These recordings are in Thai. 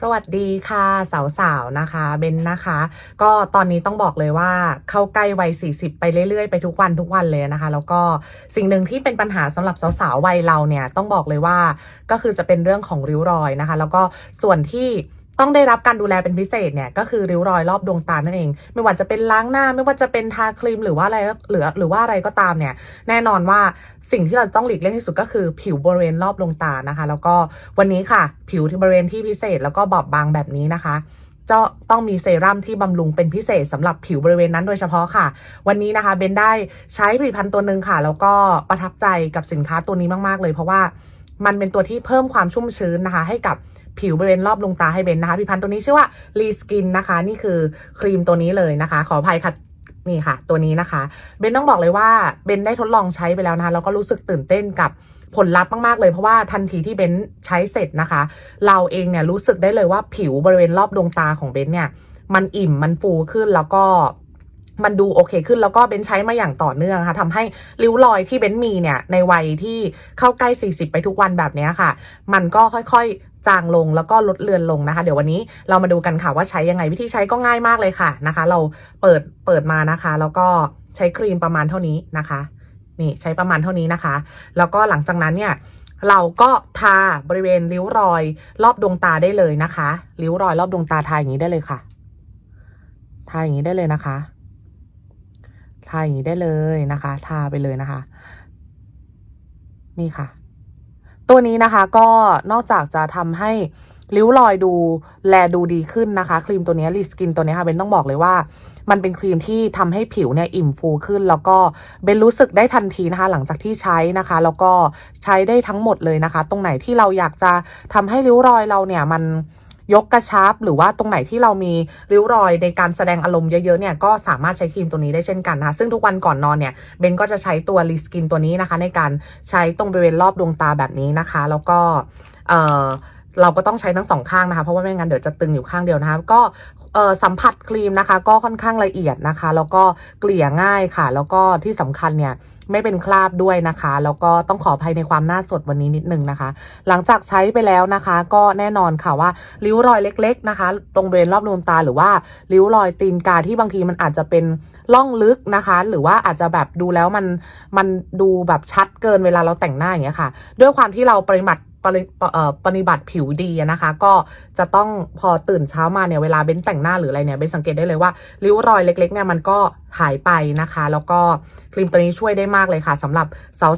สวัสดีค่ะสาวๆนะคะเบนนะคะ ก็ตอนนี้ต้องบอกเลยว่าเข้าใกล้วัย 40 ไปเรื่อยๆ ไปทุกวันทุกวันเลยนะคะ แล้วก็สิ่งหนึ่งที่เป็นปัญหาสำหรับสาวๆวัยเราเนี่ยต้องบอกเลยว่าก็คือจะเป็นเรื่องของริ้วรอยนะคะ แล้วก็ส่วนที่ ต้องได้รับการดูแลเป็นพิเศษเนี่ยก็คือริ้วรอยรอบดวงตานั่นเอง ไม่ว่าจะเป็นล้างหน้า ไม่ว่าจะเป็นทาครีมหรือว่าอะไรหรือหรือว่าอะไรก็ตามเนี่ย แน่นอนว่าสิ่งที่เราต้องหลีกเลี่ยงที่สุดก็คือผิวบริเวณรอบดวงตานะคะ แล้วก็วันนี้ค่ะ ผิวที่บริเวณที่พิเศษแล้วก็บอบบางแบบนี้นะคะจะต้องมีเซรั่มที่บำรุงเป็นพิเศษสำหรับผิวบริเวณนั้นโดยเฉพาะค่ะ วันนี้นะคะเบนได้ใช้ผลิตภัณฑ์ตัวหนึ่งค่ะ แล้วก็ประทับใจกับสินค้าตัวนี้มาก ๆ เลย เพราะว่ามันเป็นตัวที่เพิ่มความชุ่มชื้นนะคะ ให้กับ ผิวบริเวณรอบดวงตาให้เบนนะคะผลิตภัณฑ์ตัวนี้ชื่อว่า l e Skin นะคะ นี่คือครีมตัวนี้เลยนะคะ ขออภัยค่ะนี่ค่ะ ตัวนี้นะคะ เบนต้องบอกเลยว่าเบนได้ทดลองใช้ไปแล้วนะคะแล้วก็รู้สึกตื่นเต้นกับผลลัพธ์มาก ๆ เลยเพราะว่าทันทีที่เบนใช้เสร็จนะคะ เราเองเนี่ยรู้สึกได้เลยว่าผิวบริเวณรอบดวงตาของเบนเนี่ย มันอิ่มมันฟูขึ้นแล้วก็มันดูโอเคขึ้นแล้วก็เบนใช้มาอย่างต่อเนื่องค่ะทำให้ริ้วรอยที่เบนมีเนี่ยในวัยที่เข้าใกล้ 40 ไปทุกวันแบบนี้ค่ะ มันก็ค่อย จางลงแล้วก็ลดเลือนลงนะคะ เดี๋ยววันนี้เรามาดูกันค่ะว่าใช้ยังไงวิธีใช้ก็ง่ายมากเลยค่ะนะคะ เราเปิดเปิดมานะคะ แล้วก็ใช้ครีมประมาณเท่านี้นะคะนี่ใช้ประมาณเท่านี้นะคะ แล้วก็หลังจากนั้นเนี่ยเราก็ทาบริเวณริ้วรอย รอบดวงตาได้เลยนะคะริ้วรอยรอบดวงตาทาอย่างนี้ได้เลยค่ะทาอย่างนี้ได้เลยนะคะทาอย่างนี้ได้เลยนะคะ ทาไปเลยนะคะ นี่ค่ะ ตัวนี้นะคะก็นอกจากจะทำให้ริ้วรอยดูแลดูดีขึ้นนะคะ ครีมตัวนี้ลิสกินตัวนี้ค่ะเบนต้องบอกเลยว่า มันเป็นครีมที่ทำให้ผิวเนี่ยอิ่มฟูขึ้น แล้วก็เบนรู้สึกได้ทันทีนะคะ หลังจากที่ใช้นะคะ แล้วก็ใช้ได้ทั้งหมดเลยนะคะ ตรงไหนที่เราอยากจะทำให้ริ้วรอยเราเนี่ยมัน ยกกระชับ หรือว่าตรงไหนที่เรามีริ้วรอยในการแสดงอารมณ์เยอะๆเนี่ยก็สามารถใช้ครีมตัวนี้ได้เช่นกันนะคะซึ่งทุกวันก่อนนอนเนี่ยเบนก็จะใช้ตัวลิสกินตัวนี้นะคะ ในการใช้ตรงบริเวณรอบดวงตาแบบนี้นะคะ แล้วก็เออเราก็ต้องใช้ทั้งสองข้างนะคะ เพราะว่าไม่งั้นเดี๋ยวจะตึงอยู่ข้างเดียวนะคะก็สัมผัสครีมนะคะ ก็ค่อนข้างละเอียดนะคะ แล้วก็เกลี่ยง่ายค่ะ แล้วก็ที่สำคัญเนี่ย ไม่เป็นคราบด้วยนะคะ แล้วก็ต้องขออภัยในความหน้าสดวันนี้นิดนึงนะคะ หลังจากใช้ไปแล้วนะคะ ก็แน่นอนค่ะว่าริ้วรอยเล็ก ๆนะคะ ตรงบริเวณรอบดวงตาหรือว่าริ้วรอยตีนกาที่บางทีมันอาจจะเป็นล่องลึกนะคะ หรือว่าอาจจะแบบดูแล้วมันมันดูแบบชัดเกินเวลาเราแต่งหน้าอย่างเงี้ยค่ะ ด้วยความที่เราปริมาตร ปริเอ่อปฏิบัติผิวดีนะคะ ก็จะต้องพอตื่นเช้ามาเนี่ยเวลาเบ้นแต่งหน้าหรืออะไรเนี่ยเบ้นสังเกตได้เลยว่าริ้วรอยเล็กๆเนี่ยมันก็หายไปนะคะ แล้วก็ครีมตัวนี้ช่วยได้มากเลยค่ะสำหรับ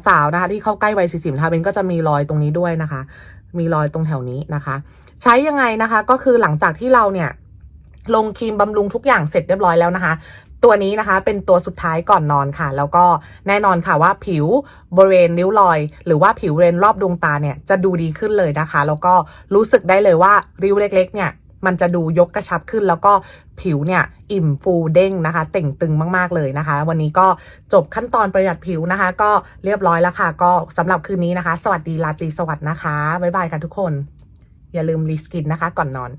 สาวๆนะคะ ที่เข้าใกล้วัย40นะคะเบ้นก็จะมีรอยตรงนี้ด้วยนะคะ มีรอยตรงแถวนี้นะคะ ใช้ยังไงนะคะก็คือหลังจากที่เราเนี่ยลงครีมบำรุงทุกอย่างเสร็จเรียบร้อยแล้วนะคะ ตัวนี้นะคะเป็นตัวสุดท้ายก่อนนอนค่ะ แล้วก็แน่นอนค่ะว่าผิวบริเวณริ้วรอย หรือว่าผิวบริเวณรอบดวงตาเนี่ยจะดูดีขึ้นเลยนะคะ แล้วก็รู้สึกได้เลยว่าริ้วเล็ก ๆ เนี่ยมันจะดูยกกระชับขึ้นแล้วก็ผิวเนี่ย อิ่มฟูเด้งนะคะ เต่งตึงมากๆเลยนะคะ วันนี้ก็จบขั้นตอนประหยัดผิวนะคะ ก็เรียบร้อยแล้วค่ะ ก็สำหรับคืนนี้นะคะ สวัสดีราตรีสวัสดิ์นะคะ บ๊ายบายกันทุกคน อย่าลืมรีสกินนะคะ ก่อนนอน